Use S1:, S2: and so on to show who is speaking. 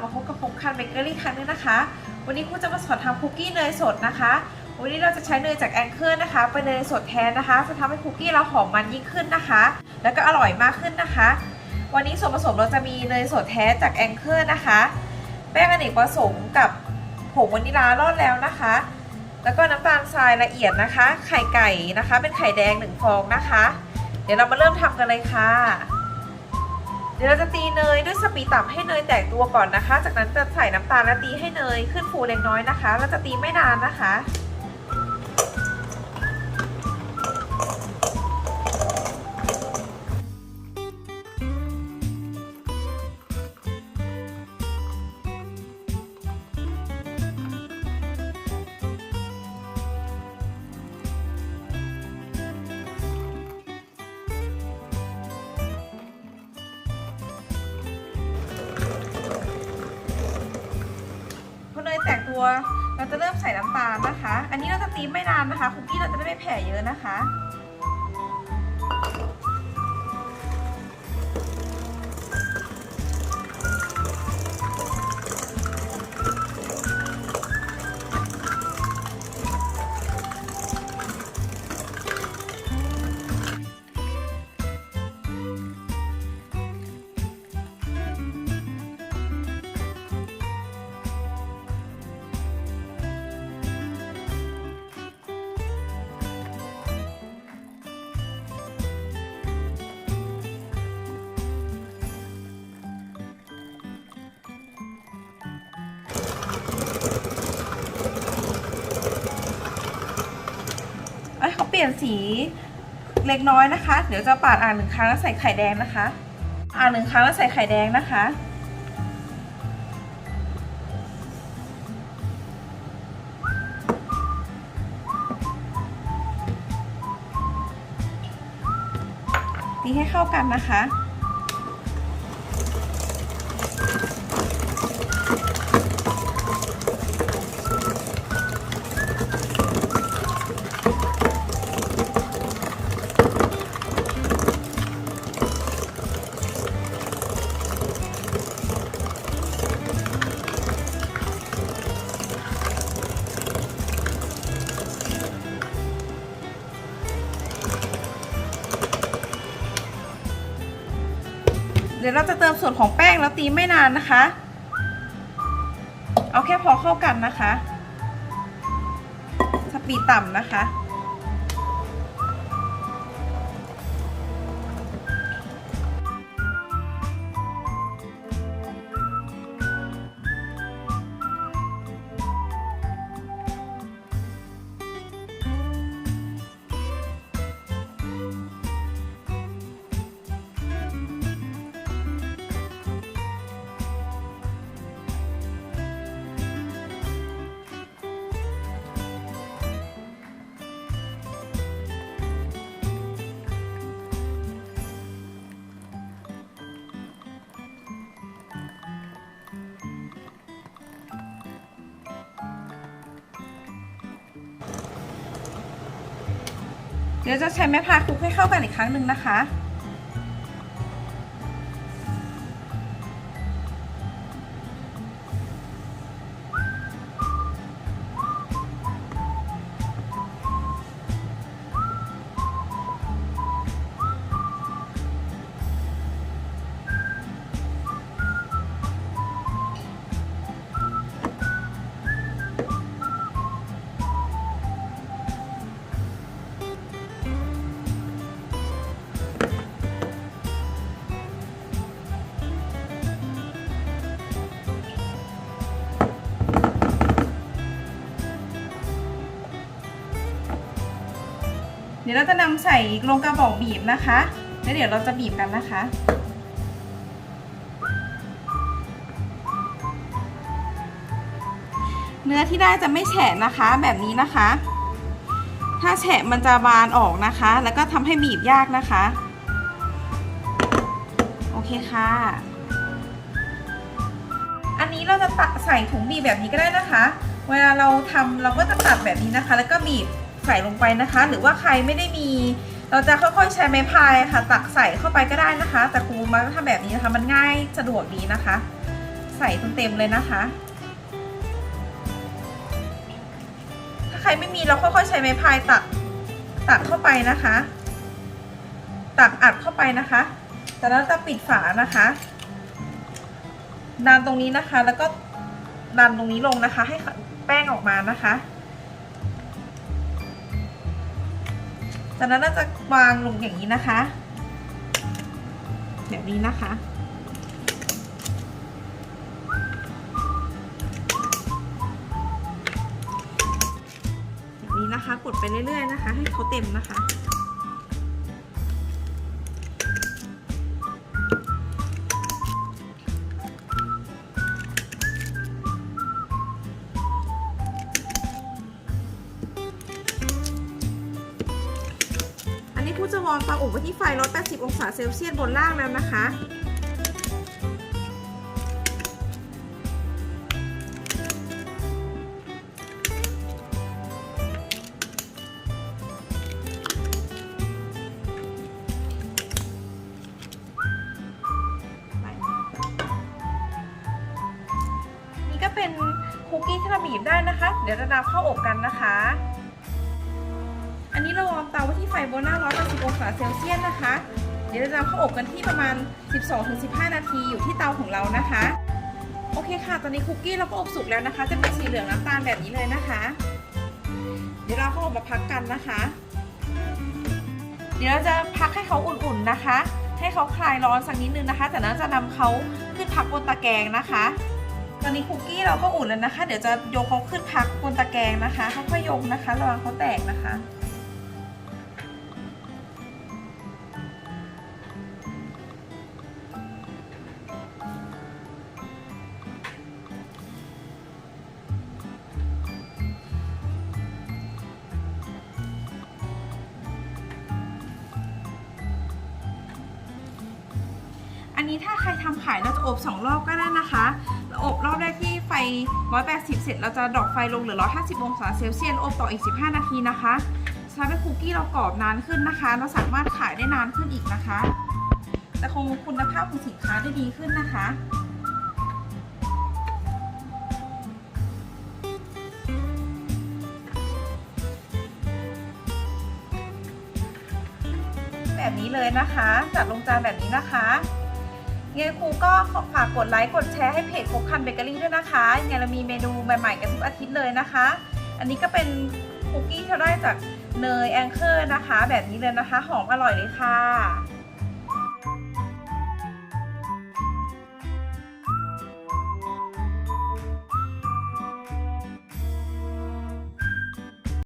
S1: บมาพบกับผมคันเบเกอรี่ครั้งนึงนะคะ วันนี้ครูจะมาสอนทำคุกกี้เนยสดนะคะ วันนี้เราจะใช้เนยจากแองเกอร์นะคะเป็นเนยสดแทนนะคะจะทำให้คุกกี้เราหอมมันยิ่งขึ้นนะคะ แล้วก็อร่อยมากขึ้นนะคะ วันนี้ส่วนผสมเราจะมีเนยสดแท้จากแองเกอร์นะคะ แป้งอเนกประสงค์กับผงวานิลารอดแล้วนะคะ แล้วก็น้ำตาลทรายละเอียดนะคะ ไข่ไก่นะคะ เป็นไข่แดงหนึ่งฟองนะคะ เดี๋ยวเรามาเริ่มทำกันเลยค่ะ ดี๋ยวเราจะตีเนยด้วยสปีดต่ำให้เนยแตกตัวก่อนนะคะ จากนั้นจะใส่น้ำตาลและตีให้เนยขึ้นฟูเล็กน้อยนะคะ เราจะตีไม่นานนะคะ ตัวเราจะเริ่มใส่น้ำตาลนะคะ อันนี้เราจะตีไม่นานนะคะคุกกี้เราจะได้ไม่แผ่เยอะนะคะ ลี่ยนสีเล็กน้อยนะคะ เดี๋ยวจะปาดอ่านหนึ่งครั้งแล้วใส่ไข่แดงนะคะ อ่านหนึ่งครั้งแล้วใส่ไข่แดงนะคะ ตีให้เข้ากันนะคะ ดี๋ยวเราจะเติมส่วนของแป้งแล้วตีไม่นานนะคะ เอาแค่พอเข้ากันนะคะ สปีดต่ำนะคะ เดี๋ยวจะใช้ไม้พายคลุกให้เข้ากันอีกครั้งหนึ่งนะคะ ดี๋ยวเราจะนำใส่ลงกระบอกบีบนะคะ แล้วเดี๋ยวเราจะบีบกันนะคะเนื้อที่ได้จะไม่แฉะนะคะแบบนี้นะคะ ถ้าแฉะมันจะบานออกนะคะ แล้วก็ทำให้บีบยากนะคะ โอเคค่ะ อันนี้เราจะตัดใส่ถุงบีบแบบนี้ก็ได้นะคะ เวลาเราทำเราก็จะตัดแบบนี้นะคะ แล้วก็บีบ ส่ลงไปนะคะ หรือว่าใครไม่ได้มี เราจะค่อยๆใช้ไม้พายค่ะ ตักใส่เข้าไปก็ได้นะคะ แต่ครูมาทำแบบนี้นะคะมันง่ายสะดวกดีนะคะ ใส่เต็มๆเลยนะคะ ถ้าใครไม่มีเราค่อยๆใช้ไม้พายตักตักเข้าไปนะคะ ตักอัดเข้าไปนะคะจากนั้นจะปิดฝานะคะดันตรงนี้นะคะแล้วก็ดันตรงนี้ลงนะคะ ให้แป้งออกมานะคะ จากนั้นเราจะวางลงอย่างนี้นะคะ แบบนี้นะคะ แบบนี้นะคะ กดไปเรื่อยๆนะคะ ให้เขาเต็มนะคะ ผู้จะวางเตาอบไว้ที่ไฟ 180 องศาเซลเซียสบนล่างแล้วนะคะ นี่ก็เป็นคุกกี้ที่เราบีบได้นะคะ เดี๋ยวเรานำเข้าอบกันนะคะ อันนี้เราวางเตาไว้ที่ไฟโบนหน้า180องศาเซลเซียสนะคะ เดี๋ยวเราจะนำเข้าอบกันที่ประมาณ 12-15 นาทีอยู่ที่เตาของเรานะคะ โอเคค่ะ ตอนนี้คุกกี้เราก็อบสุกแล้วนะคะ จะเป็นสีเหลืองน้ำตาลแบบนี้เลยนะคะ เดี๋ยวเราเข้าอบมาพักกันนะคะ เดี๋ยวเราจะพักให้เขาอุ่นๆนะคะ ให้เขาคลายร้อนสักนิดนึงนะคะ จากนั้นจะนำเขาขึ้นพักบนตะแกรงนะคะตอนนี้คุกกี้เราก็อุ่นแล้วนะคะ เดี๋ยวจะยกเขาขึ้นพักบนตะแกรงนะคะค่อยๆยกนะคะ ระวังเขาแตกนะคะ อันนี้ถ้าใครทำขายเราจะอบ2รอบก็ได้นะคะเราอบรอบแรกที่ไฟ 180 เสร็จเราจะดรอกไฟลงเหลือ 150 องศาเซลเซียสอบต่ออีก 15 นาทีนะคะทำให้คุกกี้เรากรอบนานขึ้นนะคะ เราสามารถขายได้นานขึ้นอีกนะคะแต่คงคุณภาพของสินค้าได้ดีขึ้นนะคะแบบนี้เลยนะคะ จัดลงจานแบบนี้นะคะ ยังไงครูก็ขอฝากกดไลค์กดแชร์ให้เพจคบคันเบเกอรี่ด้วยนะคะยังไงเรามีเมนูใหม่ๆกันทุกอาทิตย์เลยนะคะ อันนี้ก็เป็นคุกกี้ที่เราได้จากเนยแองเกอร์นะคะ แบบนี้เลยนะคะ หอมอร่อยเลยค่ะ